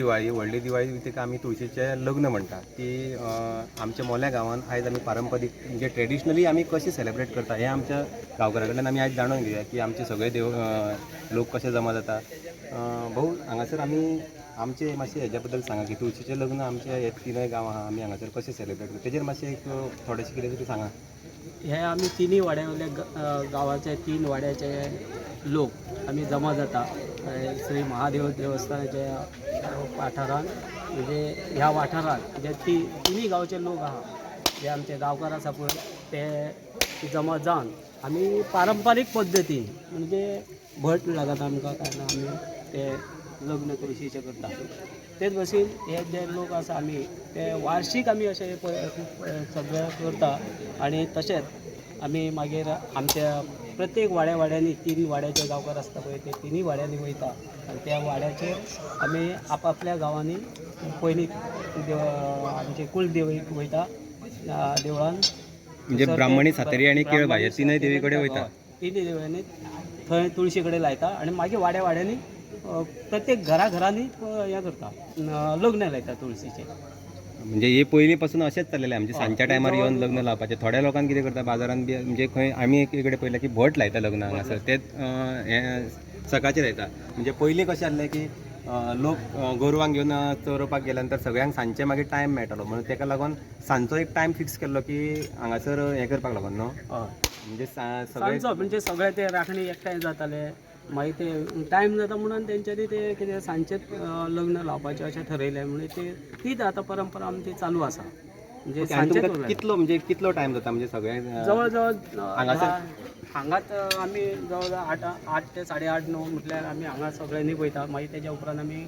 दिवाळी व्हडली दिवाळी तिका आमी तुळशीचें लग्न म्हणटात की आमच्या मोल्या गांवांत आयज आमी पारंपारीक म्हणजे ट्रेडिशनली आमी कशें सेलेब्रेट करता हें आमच्या गांवकारां कडल्यान आमी आयज जाणून घेवया की आमचे सगळे देव लोक कशे जमा जाता भाऊ हांगासर आमी आमचे मातशें हेज्या बद्दल सांगा की तुळशीचें लग्न आमच्या हे तिनय गांव आहा आमी हांगासर कशें सेलेब्रेट करता. तेजेर मातशें एक थोडेशें कितें तरी सांगा. हे आमी तिनूय वाड्यावयले वयल्या गांवाचे तीन वाड्याचे लोक आमी जमा जाता. श्री महादेव देवस्थानाच्या अ, वाठारान म्हणजे ह्या वाठारात जे ती तिन्ही गावचे लोक आहात. जे आमचे गांवकार आसा पळय ते जमा जावन आमी पारंपारीक पद्दतीन म्हणजे भट लागत आमकां कारण आमी ते लग्न तुळशीचें करता तेच भशेन हे जे लोक आसा आमी ते वार्शीक आमी अशें सगळें सगळे करता. आनी तशेंच आमी मागीर आमच्या प्रत्येक वाड्या वाड्यांनी तीन वाड्याचे गांवकार आसता पळय ते तिनूय वाड्यांनी वयता आनी त्या वाड्याचेर आमी आपापल्या गांवांनी पयलीं देव आमचे कुलदेवीक वयता देवळान. म्हणजे ब्राह्मणी सातेरी आनी केळबा ब्राह्मणी, हे तिनय देवी कडेन वयता तिन्ही देवळांनी थंय तुळशी कडेन लायता आनी मागीर वाड्या वाड्यांनी प्रत्येक घरा घरांनी हें करता. लग्न लायता तुळशीचें. म्हणजे हे पयलीं पासून अशेंच चाललेलें म्हणजे सांजच्या टायमार येवन लग्न लावपाचें थोड्या लोकांक कितें करता बाजारान बी म्हणजे खंय आमी एक कडेन पळयलें की भट लायता लग्न हांगासर ते हें सकाळचें लायता. म्हणजे पयलीं कशें आसलें की लोक गोरवांक घेवन चरोवपाक गेल्या नंतर सगळ्यांक सांजचे मागीर टायम मेळटालो. म्हणून ताका लागून सांजचो एक टायम फिक्स केल्लो की हांगासर हें करपाक लागून न्हू? हय म्हणजे सगळे म्हणजे सगळे ते राखणी एकठांय जाताले. मागीर ते टायम जाता म्हणून तेंच्यांनी ते कितें सांजचेच लग्न लावपाचें अशें ठरयलें म्हणजे ते तीच आतां परंपरा आमची चालू आसा म्हणजे सांजचेच. कितलो म्हणजे कितलो टायम जाता? म्हणजे सगळे जवळ जवळ? हांगाच आमी जवळ जवळ आठ आठ ते साडे आठ णव म्हटल्यार आमी हांगा सगळ्यांनी वयता मागीर तेज्या उपरांत आमी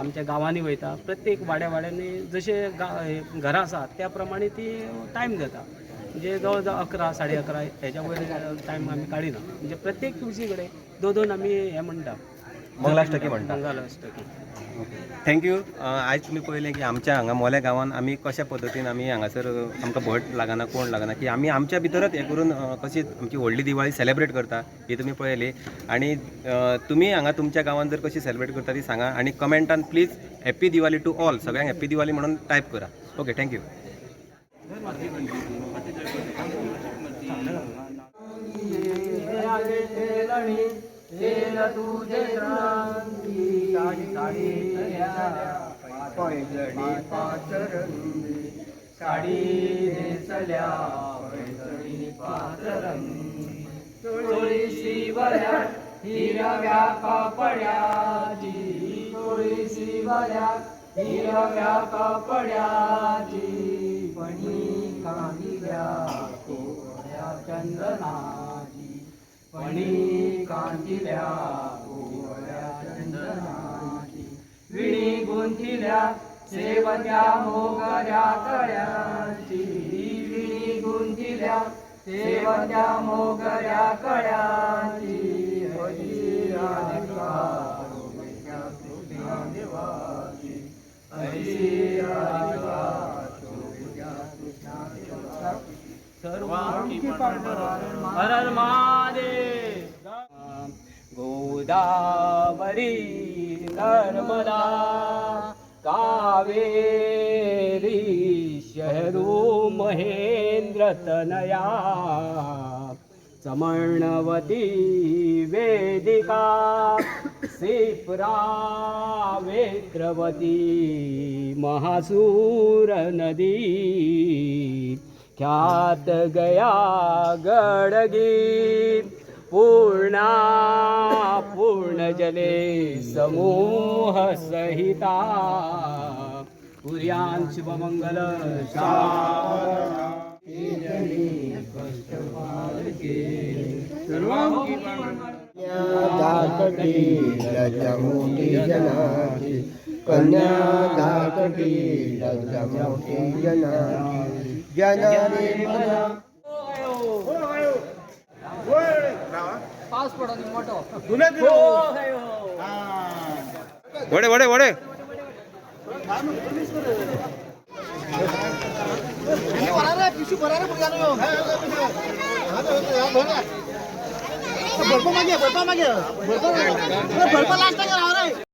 आमच्या गांवांनी वयता प्रत्येक वाड्या वाड्यांनी जशे घरां आसात त्या प्रमाणे ती टायम जाता. म्हणजे जवळ जवळ अकरा साडे अकरा हेच्या वयर टायम आमी काडिना म्हणजे प्रत्येक तुळशी कडेन दोन दोन आमी हें म्हणटा मंगलाष्टकी म्हणटा मंगलाष्टकी. थँक्यू आयज तुमी पळयलें की आमच्या हांगा मोल्या गांवांत आमी कशा पद्दतीन आमी हांगासर आमकां भट लागना कोण लागना की आमी आमच्या भितरच हें करून कशी आमची व्हडली दिवाळी सेलेब्रेट करता ही तुमी पळयली आनी तुमी हांगा तुमच्या गांवांत जर कशी सेलेब्रेट करता ती सांगा. आनी कमेंटान please happy Diwali to all सगळ्यांक हॅप्पी दिवाळी म्हणून टायप करा. ओके थँक्यू साडी नेसल्या पैठणी पातरंगी तुळशी वऱ्या हिरव्या कापड्याची. तुळशी वऱ्या हिरव्या पणी कांदिल्या कोऱ्या पणी कांदिल्या चंदनाची. विणी गुंतिल्या सेवत्या मोगऱ्या कळ्याची. विणी गुंतिल्या सेवत्या मोगऱ्या कळ्याची. हरी राधिका रोमैया तुझ्या देवाची. हरी राधिका तुझ्या तुझ्या हर हर महादेव गोदावरी नर्मदा कावेरी शहरू महेंद्र तनया चमर्णवती वेदिका सिप्रा वेत्रवती महासूर नदी। ख्यात गया गडगी पूर्णा पूर्ण जले समूह सहिता। पुर्यां शुभमंगल दाकटी लजमोटी जनाची मना पडो वडे वडे वडे भरपा मागे भरपा मागे बर्फ बर्फ रे